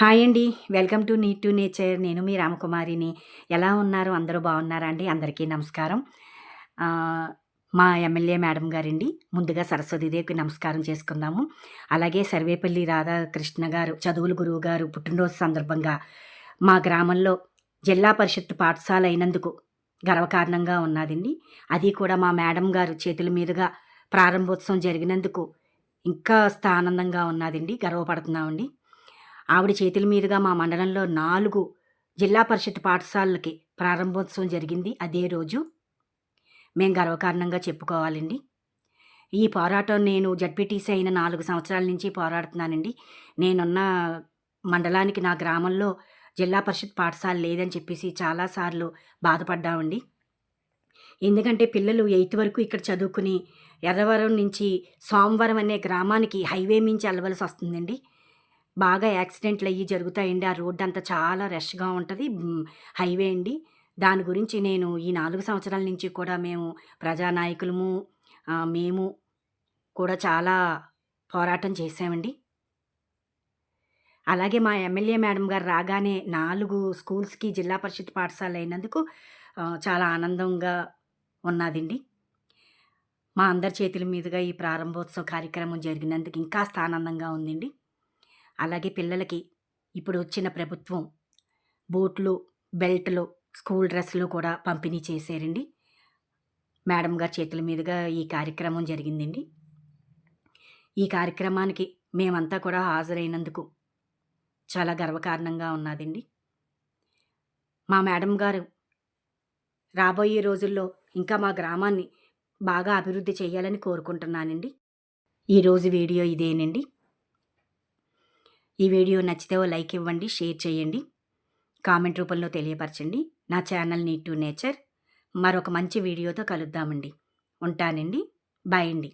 Hi అండి welcome to neat to nature. నేను మీ రామకుమారిని. ఎలా ఉన్నారు? అందరూ బాగున్నారా అండి? అందరికీ నమస్కారం. మా ఎమ్మెల్యే మేడం గారండి. ముందుగా సరస్వతిదేవికి నమస్కారం చేసుకుందాము. అలాగే సర్వేపల్లి రాధాకృష్ణ గారు చదువుల గురువు గారు పుట్టినరోజు సందర్భంగా మా గ్రామంలో జిల్లా పరిషత్ పాఠశాల అయినందుకు గర్వకారణంగా ఉన్నదండి. అది కూడా మా మేడం గారు చేతుల మీదుగా ప్రారంభోత్సవం జరిగినందుకు ఇంకా ఆనందంగా ఉన్నదండి. గర్వపడుతున్నామండి. ఆవిడ చేతుల మీదుగా మా మండలంలో నాలుగు జిల్లా పరిషత్ పాఠశాలలకి ప్రారంభోత్సవం జరిగింది. అదే రోజు మేము గర్వకారణంగా చెప్పుకోవాలండి. ఈ పోరాటం నేను జడ్పీటీసీ అయిన నాలుగు సంవత్సరాల నుంచి పోరాడుతున్నానండి. నేనున్న మండలానికి నా గ్రామంలో జిల్లా పరిషత్ పాఠశాల లేదని చెప్పేసి చాలాసార్లు బాధపడ్డామండి. ఎందుకంటే పిల్లలు ఎయిత్ వరకు ఇక్కడ చదువుకుని ఎర్రవరం నుంచి సోమవరం అనే గ్రామానికి హైవే మించి వెళ్ళవలసి వస్తుందండి బాగా యాక్సిడెంట్లు అయ్యి జరుగుతాయండి. ఆ రోడ్డు అంతా చాలా రష్గా ఉంటుంది. హైవే అండి. దాని గురించి నేను ఈ నాలుగు సంవత్సరాల నుంచి కూడా మేము ప్రజానాయకులము మేము కూడా చాలా పోరాటం చేసామండి అలాగే మా ఎమ్మెల్యే మేడం గారు రాగానే నాలుగు స్కూల్స్కి జిల్లా పరిషత్ పాఠశాల అయినందుకు చాలా ఆనందంగా ఉన్నదండి. మా అందరి చేతుల మీదుగా ఈ ప్రారంభోత్సవ కార్యక్రమం జరిగినందుకు ఇంకా ఆనందంగా ఉందండి. అలాగే పిల్లలకి ఇప్పుడు వచ్చిన ప్రభుత్వం బూట్లు బెల్ట్లు స్కూల్ డ్రెస్సులు కూడా పంపిణీ చేశారండి. మేడం గారి చేతుల మీదుగా ఈ కార్యక్రమం జరిగిందండి. ఈ కార్యక్రమానికి మేమంతా కూడా హాజరైనందుకు చాలా గర్వకారణంగా ఉన్నదండి. మా మేడం గారు రాబోయే రోజుల్లో ఇంకా మా గ్రామాన్ని బాగా అభివృద్ధి చేయాలని కోరుకుంటున్నానండి. ఈరోజు వీడియో ఇదేనండి. ఈ వీడియో నచ్చితే ఓ లైక్ ఇవ్వండి షేర్ చేయండి. కామెంట్ రూపంలో తెలియపరచండి. నా ఛానల్ నీట్ టు నేచర్. మరొక మంచి వీడియోతో కలుద్దామండి. ఉంటానండి. బాయ్ అండి.